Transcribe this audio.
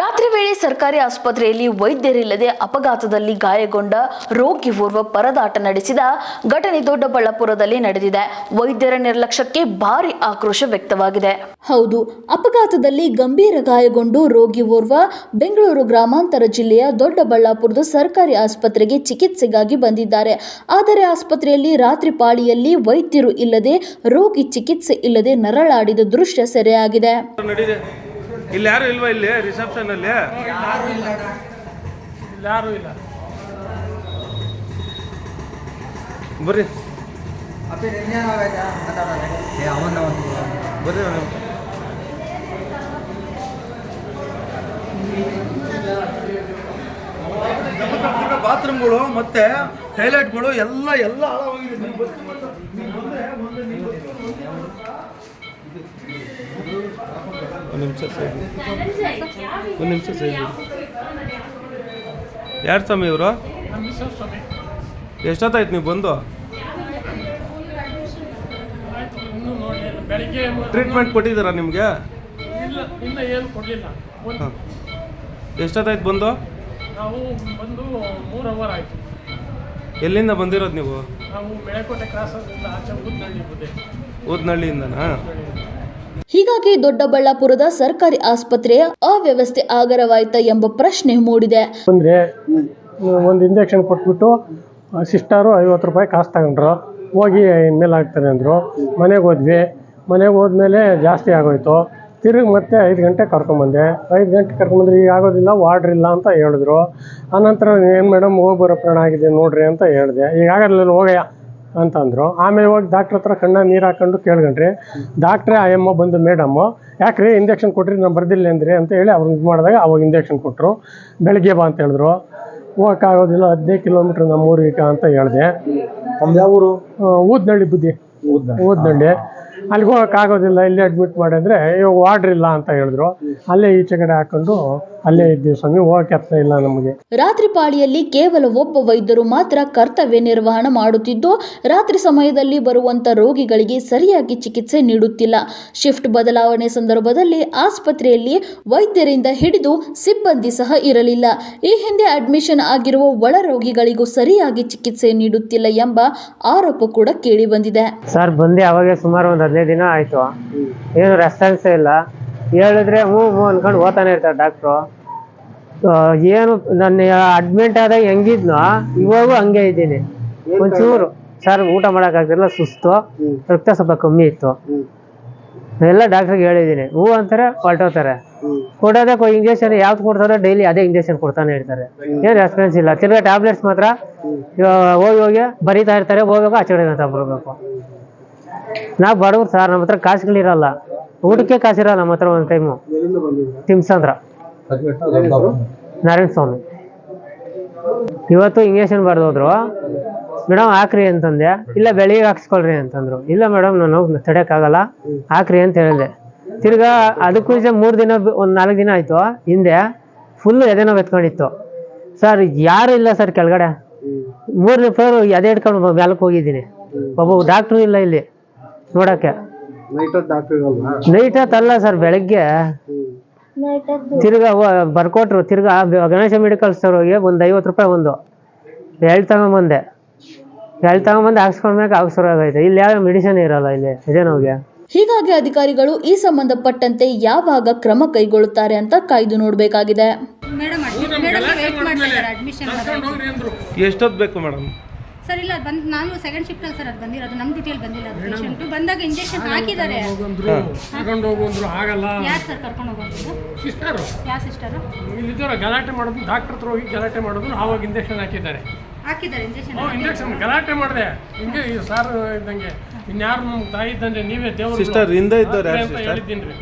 ರಾತ್ರಿ ವೇಳೆ ಸರ್ಕಾರಿ ಆಸ್ಪತ್ರೆಯಲ್ಲಿ ವೈದ್ಯರಿಲ್ಲದೆ ಅಪಘಾತದಲ್ಲಿ ಗಾಯಗೊಂಡ ರೋಗಿ ಓರ್ವ ಪರದಾಟ ನಡೆಸಿದ ಘಟನೆ ದೊಡ್ಡಬಳ್ಳಾಪುರದಲ್ಲಿ ನಡೆದಿದೆ. ವೈದ್ಯರ ನಿರ್ಲಕ್ಷ್ಯಕ್ಕೆ ಭಾರಿ ಆಕ್ರೋಶ ವ್ಯಕ್ತವಾಗಿದೆ. ಹೌದು ಅಪಘಾತದಲ್ಲಿ ಗಂಭೀರ ಗಾಯಗೊಂಡು ರೋಗಿ ಓರ್ವ ಬೆಂಗಳೂರು ಗ್ರಾಮಾಂತರ ಜಿಲ್ಲೆಯ ದೊಡ್ಡಬಳ್ಳಾಪುರದ ಸರ್ಕಾರಿ ಆಸ್ಪತ್ರೆಗೆ ಚಿಕಿತ್ಸೆಗಾಗಿ ಬಂದಿದ್ದಾರೆ. ಆದರೆ ಆಸ್ಪತ್ರೆಯಲ್ಲಿ ರಾತ್ರಿ ಪಾಳಿಯಲ್ಲಿ ವೈದ್ಯರು ಇಲ್ಲದೆ ರೋಗಿ ಚಿಕಿತ್ಸೆ ಇಲ್ಲದೆ ನರಳಾಡಿದ ದೃಶ್ಯ ಸೆರೆಯಾಗಿದೆ. ಇಲ್ಲಿ ಯಾರು ಇಲ್ವಾ ಇಲ್ಲಿ ರಿಸೆಪ್ಷನ್ ಅಲ್ಲಿ? ಯಾರು ಇಲ್ಲ? ಬರ್ರಿ. ಬರ್ರಿ. ಬಾತ್ರೂಮ್ಗಳು ಮತ್ತೆ ಹೈಲೈಟ್ಗಳು ಎಲ್ಲ ಎಲ್ಲ ಹಾಳಾಗೋಗಿದೆ. ಒಂದು ನಿಮಿಷ ಸೈಡ್ ಒಂದು ನಿಮಿಷ ಸೈಡ್ ಯಾರು ಸ್ವಾಮಿ ಇವರು? ಎಷ್ಟೊತ್ತಾಯ್ತು ನೀವು ಬಂದು? ಟ್ರೀಟ್ಮೆಂಟ್ ಕೊಟ್ಟಿದ್ದೀರಾ ನಿಮಗೆ? ಎಷ್ಟೊತ್ತಾಯ್ತು ಬಂದು? ನಾವು ಬಂದು ಮೂರು ಅವರ್ ಆಯಿತು. ಎಲ್ಲಿಂದ ಬಂದಿರೋದು ನೀವು? ನಾವು ಮೆಳೆಕೋಟೆ ಕ್ರಾಸ್ ಆಚೆ ಊದ್ನಳ್ಳಿ ಬುದ್ದೆ ಊದ್ನಳ್ಳಿಯಿಂದನಾ? ಹೀಗಾಗಿ ದೊಡ್ಡಬಳ್ಳಾಪುರದ ಸರ್ಕಾರಿ ಆಸ್ಪತ್ರೆಯ ಅವ್ಯವಸ್ಥೆ ಆಗರವಾಯಿತಾ ಎಂಬ ಪ್ರಶ್ನೆ ಮೂಡಿದೆ. ಅಂದರೆ ಒಂದು ಇಂಜೆಕ್ಷನ್ ಕೊಟ್ಬಿಟ್ಟು ಸಿಸ್ಟರು ಐವತ್ತು ರೂಪಾಯಿ ಕಾಸು ತಗೊಂಡ್ರು. ಹೋಗಿ ಇನ್ಮೇಲೆ ಆಗ್ತಾರೆ ಅಂದರು. ಮನೆಗೆ ಹೋದ್ವಿ. ಮನೆಗೆ ಹೋದ್ಮೇಲೆ ಜಾಸ್ತಿ ಆಗೋಯ್ತು. ತಿರುಗಿ ಮತ್ತೆ ಐದು ಗಂಟೆ ಕರ್ಕೊಂಬಂದೆ. ಐದು ಗಂಟೆ ಕರ್ಕೊಂಬಂದ್ರೆ ಈಗ ಆಗೋದಿಲ್ಲ, ವಾರ್ಡ್ರ್ ಇಲ್ಲ ಅಂತ ಹೇಳಿದ್ರು. ಆನಂತರ ಏನು ಮೇಡಮ್ ಹೋಗಿ ಬರೋ ಪ್ರಾಣ ಆಗಿದೆ ನೋಡ್ರಿ ಅಂತ ಹೇಳಿದೆ. ಈಗ ಆಗಲ್ಲ ಹೋಗಯ್ಯ. ಅಂತಂದರು. ಆಮೇಲೆ ಹೋಗಿ ಡಾಕ್ಟ್ರ್ ಹತ್ರ ಕಣ್ಣ ನೀರು ಹಾಕೊಂಡು ಕೇಳ್ಕೊಂಡ್ರಿ ಡಾಕ್ಟ್ರೇ ಆಯಮ್ಮ ಬಂದು ಮೇಡಮ್ಮು ಯಾಕ್ರಿ ಇಂಜೆಕ್ಷನ್ ಕೊಟ್ರಿ ನಾನು ಬರ್ದಿಲ್ಲ ಅಂದ್ರಿ? ಅಂತ ಹೇಳಿ ಅವ್ರು ಇದು ಮಾಡಿದಾಗ ಅವಾಗ ಇಂಜೆಕ್ಷನ್ ಕೊಟ್ಟರು ಬೆಳಗ್ಗೆ ಬಾ ಅಂತ ಹೇಳಿದ್ರು. ಹೋಗೋಕ್ಕಾಗೋದಿಲ್ಲ ಹದಿನೈದು ಕಿಲೋಮೀಟ್ರ್ ನಮ್ಮೂರಿಗೆ ಅಂತ ಹೇಳಿದೆ. ಊರು? ಊದ್ನಳ್ಳಿ ಬುದ್ಧಿ. ಊದ್ನಳ್ಳಿ. ಅಲ್ಲಿಗೆ ಹೋಗೋಕ್ಕಾಗೋದಿಲ್ಲ ಇಲ್ಲಿ ಅಡ್ಮಿಟ್ ಮಾಡಿದ್ರೆ ಇವಾಗ ವಾರ್ಡ್ರ್ ಇಲ್ಲ ಅಂತ ಹೇಳಿದ್ರು. ಅಲ್ಲೇ ಈಚೆ ಕಡೆ ಹಾಕೊಂಡು ಅಲ್ಲೇ ಇದ್ದೀವಿ ಸ್ವಾಮಿ ಹೋಗಕ್ಕೆ ಇಲ್ಲ ನಮಗೆ. ರಾತ್ರಿ ಪಾಳಿಯಲ್ಲಿ ಕೇವಲ ಒಬ್ಬ ವೈದ್ಯರು ಮಾತ್ರ ಕರ್ತವ್ಯ ನಿರ್ವಹಣೆ ಮಾಡುತ್ತಿದ್ದು ರಾತ್ರಿ ಸಮಯದಲ್ಲಿ ಬರುವಂತ ರೋಗಿಗಳಿಗೆ ಸರಿಯಾಗಿ ಚಿಕಿತ್ಸೆ ನೀಡುತ್ತಿಲ್ಲ. ಶಿಫ್ಟ್ ಬದಲಾವಣೆ ಸಂದರ್ಭದಲ್ಲಿ ಆಸ್ಪತ್ರೆಯಲ್ಲಿ ವೈದ್ಯರಿಂದ ಹಿಡಿದು ಸಿಬ್ಬಂದಿ ಸಹ ಇರಲಿಲ್ಲ. ಈ ಹಿಂದೆ ಅಡ್ಮಿಷನ್ ಆಗಿರುವ ಒಳ ರೋಗಿಗಳಿಗೂ ಸರಿಯಾಗಿ ಚಿಕಿತ್ಸೆ ನೀಡುತ್ತಿಲ್ಲ ಎಂಬ ಆರೋಪ ಕೂಡ ಕೇಳಿ ಬಂದಿದೆ. ಸರ್ ಬಂದೆ ಅವಾಗ ಸುಮಾರು ಒಂದು ಹದಿನೈದು ದಿನ ಆಯ್ತು. ಏನು ರೆಸ್ಪಾನ್ಸ್ ಇಲ್ಲ. ಹೇಳಿದ್ರೆ ಹ್ಞೂ ಹ್ಞೂ ಅನ್ಕೊಂಡು ಓದ್ತಾನೆ ಇರ್ತಾರೆ ಡಾಕ್ಟ್ರು ಏನು ನನ್ನ ಅಡ್ಮಿಂಟ್ ಆದಾಗ ಹೆಂಗಿದ್ನೋ ಇವಾಗೂ ಹಂಗೆ ಇದ್ದೀನಿ. ಒಂಚೂರು. ಸರ್ ಊಟ ಮಾಡೋಕ್ಕಾಗ್ತಿಲ್ಲ ಸುಸ್ತು. ರಕ್ತ ಸ್ವಲ್ಪ ಕಮ್ಮಿ ಇತ್ತು. ಎಲ್ಲ ಡಾಕ್ಟ್ರಿಗೆ ಹೇಳಿದ್ದೀನಿ. ಹೂ ಅಂತಾರೆ ಹೊರಟೋತಾರೆ ಕೊಡೋದೇ ಇಂಜೆಕ್ಷನ್ ಯಾವ್ದು ಕೊಡ್ತಾರೆ ಡೈಲಿ ಅದೇ ಇಂಜೆಕ್ಷನ್ ಕೊಡ್ತಾನೆ ಇರ್ತಾರೆ. ಏನು ರೆಸ್ಪಾನ್ಸ್ ಇಲ್ಲ. ತಿರ್ಗಾ ಟ್ಯಾಬ್ಲೆಟ್ಸ್ ಮಾತ್ರ ಹೋಗಿ ಹೋಗಿ ಬರೀತಾ ಇರ್ತಾರೆ ಹೋಗ್ಬೇಕು ಆಚೆ ಕಡೆ ತಗೊಳ್ಬೇಕು ನಾವು ಬಡವ್ರು ಸರ್ ನಮ್ಮ ಹತ್ರ ಕಾಸುಗಳಿರಲ್ಲ ಊಟಕ್ಕೆ ಕಾಸಿರಲ್ಲ ನಮ್ಮ ಹತ್ರ ಒಂದು ಟೈಮು ತಿಮ್ಸಂದ್ರ. ನಾರಾಯಣ ಸ್ವಾಮಿ. ಇವತ್ತು ಇಂಜೆಕ್ಷನ್ ಬರ್ದೋದ್ರು. ಮೇಡಮ್ ಹಾಕ್ರಿ ಅಂತಂದೆ. ಇಲ್ಲ, ಬೆಳಿಗ್ಗೆ ಹಾಕ್ಸ್ಕೊಳ್ರಿ ಅಂತಂದ್ರು. ಇಲ್ಲ ಮೇಡಮ್ ನಾನು ತಡೆಯೋಕ್ಕಾಗಲ್ಲ ಹಾಕ್ರಿ ಅಂತ ಹೇಳಿದೆ. ತಿರ್ಗಾ ಅದಕ್ಕೂ ಮೂರು ದಿನ ಒಂದು ನಾಲ್ಕು ದಿನ ಆಯ್ತು. ಹಿಂದೆ ಫುಲ್ ಎದೆ ನೋವು ಎತ್ಕೊಂಡಿತ್ತು ಸರ್, ಯಾರು ಇಲ್ಲ ಸರ್ ಕೆಳಗಡೆ? ಮೂರನೇ ಫ್ಲೋರ್ ಎದೆ ಇಟ್ಕೊಂಡು ಮೇಲಕ್ಕೆ ಹೋಗಿದ್ದೀನಿ. ಒಬ್ಬ ಡಾಕ್ಟ್ರು ಇಲ್ಲ ಇಲ್ಲಿ. ನೋಡಕ್ಕೆ. ನೈಟ್ ಹೊತ್ತಲ್ಲ ಸರ್ ಬೆಳಗ್ಗೆ. ತಿರ್ಗಾ ಬರ್ಕೊಟ್ರು ತಿರ್ಗಾ ಬ- ಗಣೇಶ ಮೆಡಿಕಲ್ ಹೋಗಿ ಒಂದು ಐವತ್ತು ರೂಪಾಯಿ ಒಂದು. ಎಳ್ಳು ತಗೊಂಬಂದೆ. ಎಳ್ಳು ತಗೊಂಬಂದು ಹಾಕ್ಸ್ಕೊಂಡ್ಮೇಲೆ ಹಾಕ್ಸೋರು ಆಗೈತೆ ಇಲ್ಲಿ ಯಾವ ಮೆಡಿಸಿನ್ ಇರಲ್ಲ ಇಲ್ಲಿ ಇದೇ ನೋವಿಗೆ ಹೀಗಾಗಿ ಅಧಿಕಾರಿಗಳು ಈ ಸಂಬಂಧಪಟ್ಟಂತೆ ಯಾವಾಗ ಕ್ರಮ ಕೈಗೊಳ್ಳುತ್ತಾರೆ ಅಂತ ಕಾಯ್ದು ನೋಡಬೇಕಾಗಿದೆ. ಎಷ್ಟೊತ್ತು ಬೇಕು ಮೇಡಮ್? ಸರ್ ಇಲ್ಲ ಬಂದು ನಾನು ಸೆಕೆಂಡ್ ಶಿಫ್ಟ್ ಅಲ್ಲಿ ಸರ್ ಅದು ಬಂದಿರೋದು ನಮ್ಮ ಡ್ಯೂಟಿಯಲ್ಲಿ ಬಂದಿಲ್ಲ ಅದು ಪೇಷಂಟು ಬಂದಾಗ ಇಂಜೆಕ್ಷನ್ ಹಾಕಿದ್ದಾರೆ. ಹೋಗಂದ್ರು ಕರ್ಕೊಂಡು ಹೋಗಂದ್ರು ಆಗಲ್ಲ. ಯಾರು ಸರ್ ಕರ್ಕೊಂಡು ಹೋಗೋದು ಸಿಸ್ಟರ್ ಯಾವ ಸಿಸ್ಟರು ಇಲ್ಲಿದ್ದವ್ರು ಗಲಾಟೆ ಮಾಡೋದು ಡಾಕ್ಟರ್ ಹತ್ರ ಹೋಗಿ ಗಲಾಟೆ ಮಾಡೋದು ಆವಾಗ ಇಂಜೆಕ್ಷನ್ ಹಾಕಿದ್ದಾರೆ. ಹಾಕಿದ್ದಾರೆ ಇಂಜೆಕ್ಷನ್ ಇಂಜೆಕ್ಷನ್ ಗಲಾಟೆ ಮಾಡಿದೆ. ಹಿಂಗೆ ಈ ಸಾರ್ ಇದ್ದಂಗೆ. ಇನ್ಯಾರು ನಮ್ಮ ತಾಯಿ ಇದ್ದಂಗೆ ನೀವೇ ದೇವರು. ಸಿಸ್ಟರ್ ಹಿಂದೆ ಇದ್ದಾರೆ ಯಾರು ಅಂತ ಸಿಸ್ಟರ್ ಹೇಳಿದ್ದೀನಿ ರೀ.